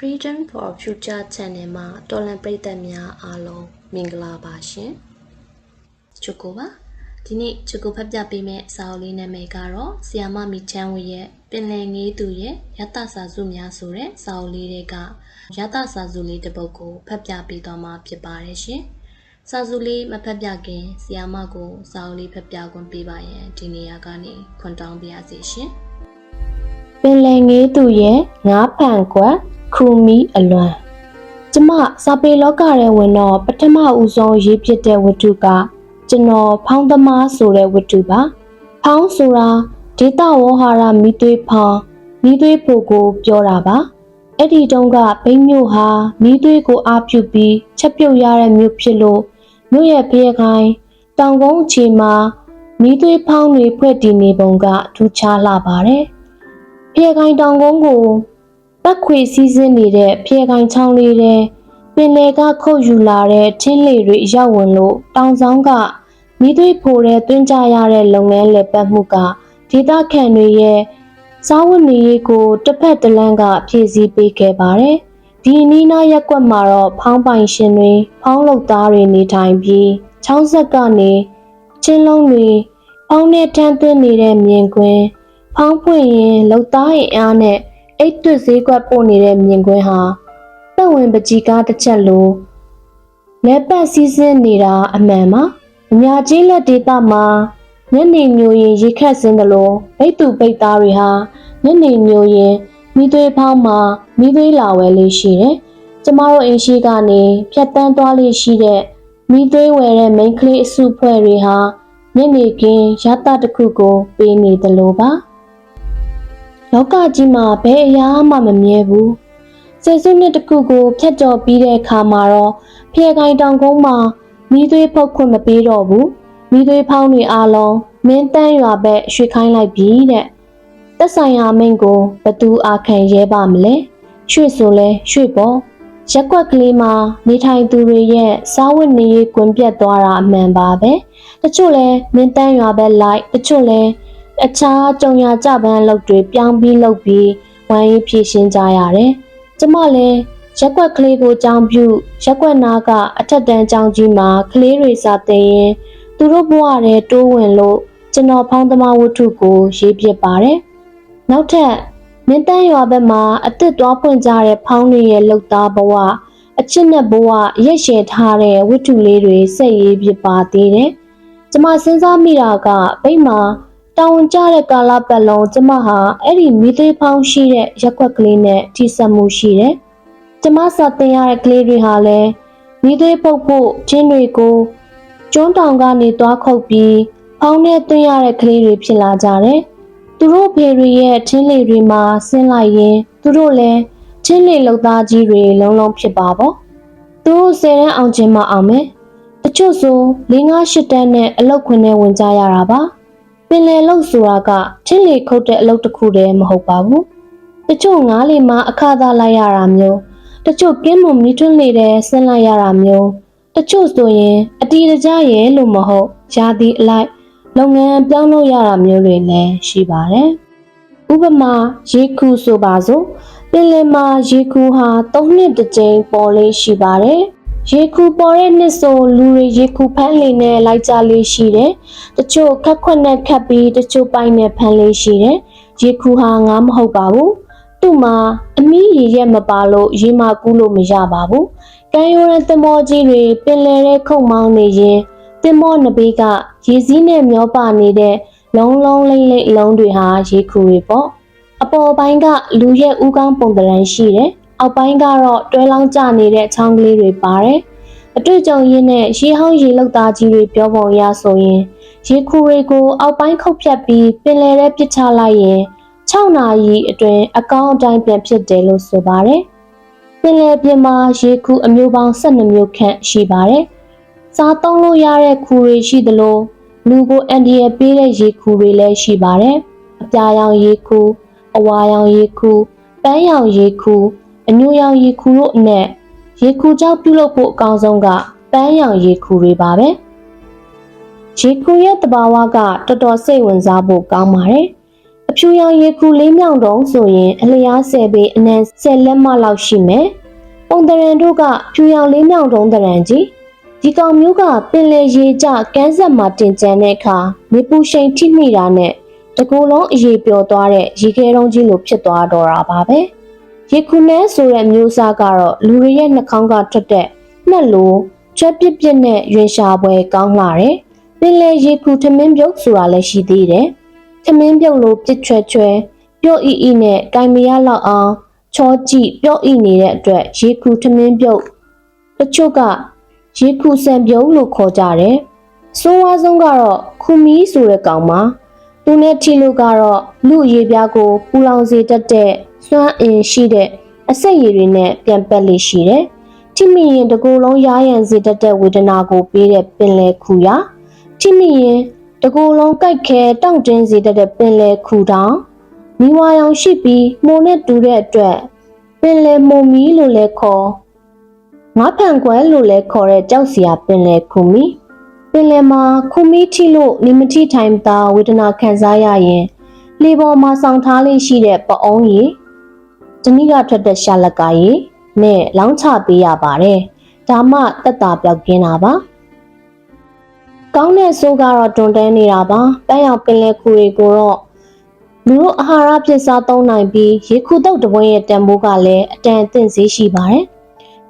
Freedom for Future Channel မှာတော်လန်ပရိသတ်များအားလုံးမင်္ဂလာပါရှင်။ချူကိုပါဒီနေ့ချူကိုဖတ်ပြပေးမယ့်စာအုပ်လေးနာမည်ကတော့ဆီယာမမီချမ်းဝေရဲ့ပင်လယ်ငေးသူရဲ့ရတစာစုများဆိုတဲ့စာအုပ်လေးတွေကရတစာစုလေးတစ်ပုဒ်ကိုဖတ်ပြပေးသွားမှာဖြစ်ပါတယ်ရှင်။စာစုလေးမဖတ်ပြခင်ဆီယာမကိုစာအုပ်လေးဖတ်ပြခွင့်ပေးပါရန်ဒီနေရာကနေခွန်တောင်းပါရစေရှင်။ပင်လယ်ငေးသူရဲ့ငါးဖန်ခွက် ခူမီအလွမ်းကျမစာပေလောကထဲဝင်တော့ပထမဦးဆုံးရေးဖြစ်တဲ့ဝတ္ထုကကျွန်တော်ဖောင်းသမားဆိုတဲ့ဝတ္ထုပါဖောင်းဆိုတာဒေတာဝဟာရမိသွေးဖောင်းမိသွေးဖို့ကိုပြောတာပါအဲ့ဒီတုန်းကဘိန်းမြို့ဟာမိသွေးကိုအားပြုပြီးချက်ပြုတ်ရတဲ့မြို့ဖြစ်လို့မြို့ရဲ့ဖျက်ခိုင်းတောင်ကုန်းအခြေမှာမိသွေးဖောင်းတွေဖွဲ့တည်နေပုံကထူးခြားလာပါတယ်ဖျဲခိုင်တောင်ကုန်းကို တက်ခွေစီးဆင်းနေတဲ့ဖျဲခိုင်ချောင်းလေးတဲ့ပင်လေကခုတ်ယူလာတဲ့ထင်းလေတွေရောက်ဝင်လို့တောင်ဆောင်ကမိသွေးဖိုတဲ့တွင်းကြရတဲ့လုပ်ငန်းလက်ပတ်မှုကဒေသခံတွေရဲ့စားဝတ်နေရေးကိုတစ်ဖက်တစ်လမ်းကဖြည့်ဆည်းပေးခဲ့ပါတယ်။ဒီအနီးနားရက်ကွက်မှာတော့ဖောင်းပိုင်ရှင်တွေဖောင်းလုပ်သားတွေနေထိုင်ပြီးချောင်းဆက်ကနေချင်းလုံးတွေဖောင်းနဲ့ထမ်းသွင်းနေတဲ့မြင်ကွင်းဖောင်းဖွင့်ရင်လုံသားရင်အားနဲ့ အိတ်တွတ်ဈေးကွက်ပို့နေတဲ့မြင်ကွင်းဟာပတ်ဝင်ပကြီးကားတစ်ချက်လိုလက်ပတ်စည်းစင်းနေတာအမှန်ပါအညာကြီးလက်ဒေသမှာညနေမျိုးရင်ရေခတ်စင်းတယ်လို့ဘိတ်သူဘိတ်သားတွေဟာညနေမျိုးရင်မိသွေးဖောင်းမှာမိသွေးလာဝဲလေးရှိတယ်ကျမတို့အိမ်ရှိကနေဖြတ်တန်းသွားလေးရှိတဲ့မိသွေးဝယ်တဲ့မိန်းကလေးအစုဖွဲ့တွေဟာညနေခင်းရတတစ်ခုကိုပေးနေတယ်လို့ပါ လောကကြီးမှာဘယ်အရာမှမမြဲဘူးစေစုနှစ်တစ်ခုကိုဖြတ်ကျော်ပြီးတဲ့အခါမှာတော့ဖျဲကိုင်းတောင်ကုန်းမှာမိသွေးဖုတ်ခွင့်မပေးတော့ဘူးမိသွေးဖောင်းတွေအားလုံးမင်းတန်းရွာဘက်ရွှေ့ခိုင်းလိုက်ပြီတဲ့တက်ဆိုင်ရာမင်းကိုဘသူအာခံရဲပါမလဲရွှေ့ဆိုလဲရွှေ့ပေါ့ရက်ကွက်ကလေးမှာနေထိုင်သူတွေရဲ့စားဝတ်နေရေးကွင်ပြတ်သွားတာအမှန်ပါပဲတချို့လဲမင်းတန်းရွာဘက်လိုက်တချို့လဲ အခြားကြုံရကြပန်းလုပ်တွေပြောင်းပြီးလုပ်ပြီးဝိုင်းရေးဖြည့်ရှင်းကြရတယ်။ကျမလည်းရက်ွက်ကလေးကိုကြောင်းပြုရက်ွက်နာကအထက်တန်းကျောင်းကြီးမှာကလေးတွေစာသင်ရင်သူတို့ဘဝထဲတိုးဝင်လို့ကျွန်တော်ဖောင်းသမားဝတ္ထုကိုရေးပြပါတယ်။နောက်ထပ်မင်းတန်းရွာဘက်မှာအစ်စ်သွားဖွင့်ကြတဲ့ဖောင်းတွေရဲ့လှုပ်သားဘဝအချစ်နဲ့ဘဝရက်ရှည်ထားတဲ့ဝတ္ထုလေးတွေဆက်ရေးပြပါသေးတယ်။ကျမစဉ်းစားမိတာကဗိတ်မှာ တာဝန်ကျတဲ့ကာလပတ်လုံးကျမဟာအဲ့ဒီမိသေးဖောင်းရှိတဲ့ရက်ွက်ကလေးနဲ့ထိစပ်မှုရှိတယ်။ကျမစာသင်ရတဲ့ကလေးတွေဟာလည်းမိသေးပုတ်ဖို့ချင်းတွေကိုကျွန်းတောင်ကနေသွားခုတ်ပြီးဖောင်းနဲ့သွင်းရတဲ့ကလေးတွေဖြစ်လာကြတယ်။သူတို့ဖေတွေရဲ့ချင်းလေတွေမှာဆင်းလိုက်ရင်သူတို့လည်းချင်းလေလောက်သားကြီးတွေလုံးလုံးဖြစ်ပါပေါ့။သူတို့ဆယ်တန်းအောင်ချင်းမအောင်မယ်။တချို့ဆို၄၅၈တန်းနဲ့အလောက်ခွင်နဲ့ဝင်ကြရတာပါ။ ပင်လယ်လောက်ဆိုတာကချင်းလေခုတ်တဲ့အလုပ်တစ်ခုတည်းမဟုတ်ပါဘူး။တချို့ငားလေမှာအခါသားလိုက်ရတာမျိုးတချို့ကင်းမွန်မီထွန်းလေတဲ့ဆင်းလိုက်ရတာမျိုးတချို့ဆိုရင်အတီတကြရဲ့လို့မဟုတ်ယာတီအလိုက်လုပ်ငန်းပြောင်းလို့ရတာမျိုးတွေလည်းရှိပါတယ်။ဥပမာရေကူဆိုပါစို့ပင်လယ်မှာရေကူဟာ၃နှစ်တစ်ကြိမ်ပေါ်လေးရှိပါတယ်။ ရေကူပေါ်တဲ့နှစ်ဆိုလူတွေရေကူဖမ်းလေနဲ့လိုက်ကြလေးရှိတယ်။တချို့ခက်ခွက်နဲ့ခတ်ပြီးတချို့ပိုင်နဲ့ဖမ်းလေးရှိတယ်။ရေကူဟာငါမဟုတ်ပါဘူး။သူ့မှာအမီးရေရက်မပါလို့ရေမကူးလို့မရပါဘူး။ကမ်းရိုးတန်းသင်္ဘောကြီးတွေပင်လယ်ထဲခုတ်မောင်းနေရင်သင်္ဘောနှစ်ဘေးကရေစည်းနဲ့မျောပါနေတဲ့လုံးလုံးလိမ့်လိမ့်အလုံးတွေဟာရေကူတွေပေါ့။အပေါ်ပိုင်းကလူရဲ့ဥကောင်းပုံသဏ္ဍာန်ရှိတယ်။ အောက်ပိုင်းကတော့တွဲလောင်းကျနေတဲ့ချောင်းကလေးတွေပါတယ်။အတွေ့အကြုံရင်းနဲ့ရေဟောင်းရေလောက်သားကြီးတွေပြောပုံရဆိုရင်ရေခူတွေကိုအောက်ပိုင်းခုတ်ဖြတ်ပြီးပင်လယ်ထဲပစ်ချလိုက်ရင်6နာရီအတွင်းအကောင့်အတိုင်းပြန်ဖြစ်တယ်လို့ဆိုပါတယ်။ပင်လယ်ပြင်မှာရေခူအမျိုးပေါင်း12မျိုးခန့်ရှိပါတယ်။စားသုံးလို့ရတဲ့ခူတွေရှိသလိုလူကိုအန်ဒီရပေးတဲ့ရေခူတွေလည်းရှိပါတယ်။အပြာရောင်ရေခူအဝါရောင်ရေခူပန်းရောင်ရေခူ အညိုရောင်ရေခူတို့အနက်ရေခူကြောင့်ပြုလုပ်ဖို့အကောင်းဆုံးကပန်းရောင်ရေခူတွေပါပဲ။ရေခူရဲ့တဘာဝကတော်တော်စိတ်ဝင်စားဖို့ကောင်းပါတယ်။အဖြူရောင်ရေကူလေးမြောင်တုံးဆိုရင်အလျား10ပေအနံ10လက်မလောက်ရှိမယ်။ပုံတရံတို့ကဖြူရောင်လေးမြောင်တုံးတရံကြီးဒီကောင်မျိုးကပင်လယ်ရေကျကန်းဆက်မှာတင်ကြံတဲ့အခါမြေပူရှိန်ထိမိတာနဲ့တကူလုံးအရေပျော်သွားတဲ့ရေခဲတုံးကြီးလိုဖြစ်သွားတော့တာပါပဲ။ ရေခုနဲဆိုတဲ့မျိုးစားကတော့လူတွေရဲ့နှာခေါင်းကထွက်တဲ့နှက်လိုချက်ပစ်ပစ်နဲ့ရွင်ရှာပွဲကောင်းလာတယ်။ပင်လယ်ရေကူထမင်းပြုတ်ဆိုတာလည်းရှိသေးတယ်။ထမင်းပြုတ်လိုပြစ်ချွဲချွဲပြော့အီအီနဲ့ကင်မရလောက်အောင်ချောကြည့်ပြော့အီနေတဲ့အတွက်ရေကူထမင်းပြုတ်တချို့ကရေကူဆန်ပြုတ်လို့ခေါ်ကြတယ်။ဆိုးဝါးဆုံးကတော့ခူမီဆိုတဲ့ကောင်မှာသူနဲ့ထီလို့ကတော့လူအရေးပြားကိုပူလောင်စေတတ်တဲ့ စွမ်းအင်ရှိတဲ့အဆက်ရည်တွေနဲ့ပြန်ပက်လေးရှိတယ်။ထိမိရင်တကူလုံးရားရန်စေတတ်တဲ့ဝေဒနာကိုပေးတဲ့ပင်လယ်ခူရထိမိရင်တကူလုံးကြိုက်ခဲတောင့်တင်းစေတတ်တဲ့ပင်လယ်ခူတောင်မိဝါရောင်ရှိပြီးမှုန်နဲ့တူတဲ့အတွက်ပင်လယ်မုံမီလို့လည်းခေါ်ငါးဖန်ကွယ်လို့လည်းခေါ်တဲ့ကြောက်စရာပင်လယ်ခူမီပင်လယ်မှာခူမီထိလို့နေမထိထိုင်တာဝေဒနာခံစားရရင်လေပေါ်မှာဆောင်းထားလေးရှိတဲ့ပအုံးရီ တနည်းကထွက်တဲ့ရှာလက်ကရီနဲ့လောင်းချပေးရပါတယ်ဒါမှတက်တာပြောက်ကင်းတာပါကောင်းတဲ့ဆိုးကတော့တွန်တန်းနေတာပါပန်းရောင်ပင်လယ်ခူတွေကိုတော့လူတို့အာဟာရဖြစ်စားသုံးနိုင်ပြီးရေခုတုတ်တပွင့်ရဲ့တန်ဖိုးကလည်းအတန်အသင့်ဈေးရှိပါတယ်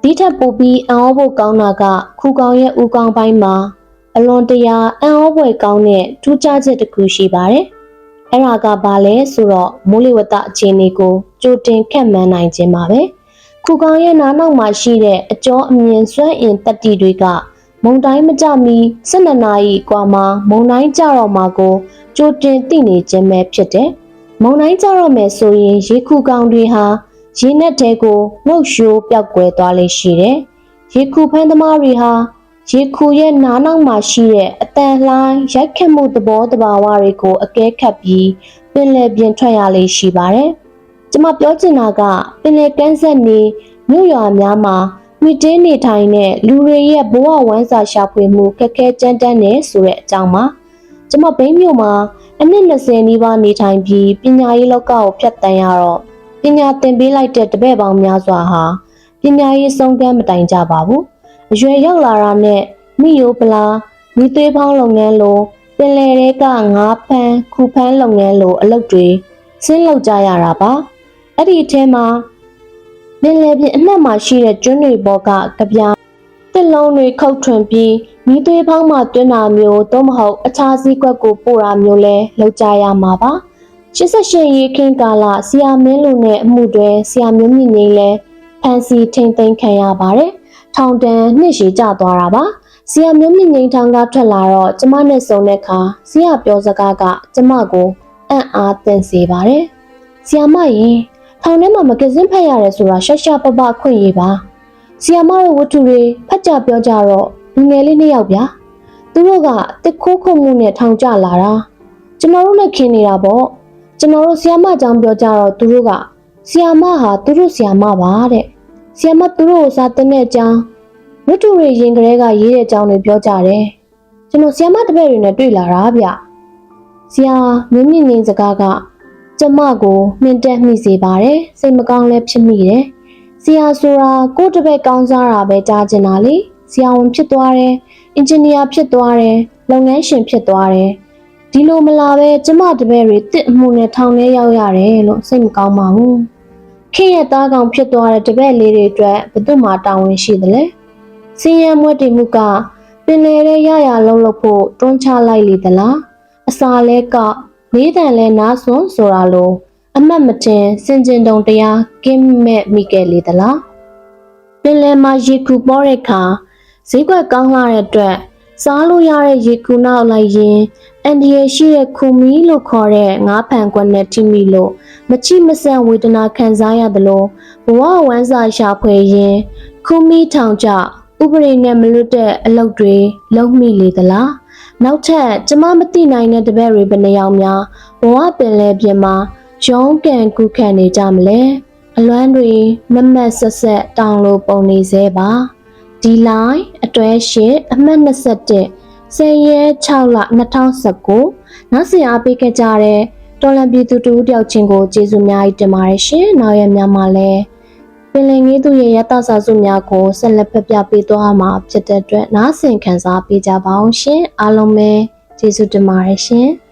ဒီထက်ပိုပြီးအံ့ဩဖို့ကောင်းတာကခူကောင်ရဲ့ဦးကောင်ပိုင်းမှာအလွန်တရာအံ့ဩဖွယ်ကောင်းတဲ့ထူးခြားချက်တစ်ခုရှိပါတယ်။ အဲ့ဒါကဘာလဲဆိုတော့မိုးလေဝသအခြေအနေကိုကြိုတင်ခက်မှန်းနိုင်ခြင်းပါပဲ။ခူကောင်ရဲ့နားနောက်မှာရှိတဲ့အကျော်အမြင်စွမ်းအင်တက်တီတွေကမုံတိုင်းမကြမီ12နာရီกว่าမှာမုံတိုင်းကြတော့မှာကိုကြိုတင်သိနေခြင်းပဲဖြစ်တယ်။မုံတိုင်းကြတော့မယ်ဆိုရင်ရေခူကောင်တွေဟာရေနက်တဲကိုငုတ်ရှိုးပြောက်ကွယ်သွားလိမ့်ရှိတယ်။ရေခူဖန်းသမားတွေဟာ ရေခူရဲ့နားနောက်မှာရှိတဲ့အတန်လှိုင်းရိုက်ခတ်မှုသဘောတဘာဝတွေကိုအကဲခတ်ပြီးပင်လယ်ပြင်ထွက်ရလေးရှိပါတယ်။ကျွန်မပြောချင်တာကပင်လယ်ကမ်းဆက်နေမြို့ရွာများမှာမိတင်းနေထိုင်တဲ့လူတွေရဲ့ဘဝဝမ်းစာရှာဖွေမှုခက်ခဲကြမ်းတမ်းနေဆိုတဲ့အကြောင်းပါ။ကျွန်မဘိန်းမြို့မှာအနည်း20နီးပါးနေထိုင်ပြီးပညာရေးလောကကိုဖျက်တမ်းရတော့ပညာသင်ပေးလိုက်တဲ့တပည့်ပေါင်းများစွာဟာပညာရေးဆုံးကမ်းမတိုင်ကြပါဘူး။ အရွယ်ရောက်လာတာနဲ့မိယိုပလာမိသွေးဖောင်းလုပ်ငန်းလိုပင်လယ်တွေကငါးဖမ်းခူဖမ်းလုပ်ငန်းလိုအလုပ်တွေဆင်းလုပ်ကြရတာပါအဲ့ဒီအထဲမှာပင်လယ်ပြင်အနှက်မှာရှိတဲ့ကျွန်းတွေပေါ်ကကြပြားတစ်လုံးတွေခုတ်ထွင်ပြီးမိသွေးဖောင်းမှတွင်းတာမျိုးသို့မဟုတ်အခြားစည်းကွက်ကိုပို့တာမျိုးလဲလုပ်ကြရမှာပါ88ရေခင်းကာလဆီယာမင်းလူနဲ့အမှုတွေဆီယာမျိုးမြင့်ကြီးလဲဖန်စီထိမ့်သိမ်းခံရပါတယ် ထောင်တန်းနှစ်ရှည်ကျသွားတာပါ။ဆီယာမျိုးမြင့်ငိမ့်ထောင်ကထွက်လာတော့ကျမနဲ့ဆုံတဲ့အခါဆီယာပြောစကားကကျမကိုအံ့အားသင့်စေပါတယ်။ဆီယာမရင်ထောင်ထဲမှာမကစင်းဖတ်ရတယ်ဆိုတာရှက်ရှက်ပပခွင့်ရပါ။ဆီယာမတို့ဝတ္ထုတွေဖတ်ကြပြောကြတော့လူငယ်လေးနှစ်ယောက်ဗျာ။သူတို့ကတစ်ခိုးခုမှုနဲ့ထောင်ကျလာတာ။ကျွန်တော်တို့နဲ့ခင်နေတာပေါ့။ကျွန်တော်တို့ဆီယာမအကြောင်းပြောကြတော့သူတို့ကဆီယာမဟာသူတို့ဆီယာမပါတဲ့။ ဆီယာမသူတို့ကိုစားတဲ့တဲ့အကြောင်းဝတ္ထုတွေရင်ကလေးကရေးတဲ့အကြောင်းတွေပြောကြတယ်ကျွန်တော်ဆီယမတပည့်တွေနဲ့တွေ့လာတာဗျဆီယာမြင့်မြင့်ငင်းစကားကကျမကိုနှင်တက်မိစေပါတယ်စိတ်မကောင်းလည်းဖြစ်မိတယ်ဆီယာဆိုတာကိုယ့်တပည့်ကောင်းစားတာပဲကြားကျင်တာလေဆီယာဝန်ဖြစ်သွားတယ်အင်ဂျင်နီယာဖြစ်သွားတယ်လုပ်ငန်းရှင်ဖြစ်သွားတယ်ဒီလိုမလာပဲကျမတပည့်တွေတစ်အမှုနဲ့ထောင်ထဲရောက်ရတယ်လို့စိတ်မကောင်းပါဘူး ခင်ရဲ့သားကောင်ဖြစ်သွားတဲ့တပည့်လေးတွေအတွက်ဘယ်သူမှတာဝန်ရှိသလဲစင်းရဲမွဲ့တည်မှုကပင်လေတဲ့ရရလုံးလို့ဖို့တွန်းချလိုက်လေသလားအစာလဲကလေးတန်လဲနားစွန်းဆိုတာလိုအမတ်မတင်စင်ကျင်တုံတရားကင်းမဲ့မိခဲ့လေသလားပင်လယ်မှာရေကူပေါ်တဲ့ခါဈေးကွက်ကောင်းလာတဲ့အတွက်စားလို့ရတဲ့ရေကူနောက်လိုက်ရင် အန်ဒီရရှိတဲ့ခူမီလို့ခေါ်တဲ့ငါးဖန်ကွက်နဲ့ထိမိလို့မချိမဆန်ဝေဒနာခံစားရသလိုဘဝဝမ်းစာရှာဖွေရင်းခူမီထောင်ကျဥပဒေနဲ့မလွတ်တဲ့အလုပ်တွေလုံးမိလေသလားနောက်ထပ်ကျမမသိနိုင်တဲ့တပည့်တွေဘယ်နှယောက်များဘဝပင်လဲပြင်မှာရုံးကန်ကူးခန့်နေကြမလဲအလွမ်းတွေမမတ်ဆက်ဆက်တောင်းလို့ပုံနေသေးပါဒီ line အတွဲရှစ်အမှတ်27 10ရက်6လ2019နောက်ဆင်အားပေးခဲ့ကြတဲ့တော်လန်ပြည်သူတူတယောက်ချင်းကိုကျေးဇူးများကြီးတင်ပါတယ်ရှင်။နောက်ရက်များမှာလည်းပင်လင်ကြီးသူရဲ့ရတစာစုများကိုဆက်လက်ပြပြပေးသွားမှာဖြစ်တဲ့အတွက်နားဆင်ခံစားပေးကြပါအောင်ရှင်။အားလုံးပဲကျေးဇူးတင်ပါတယ်ရှင်။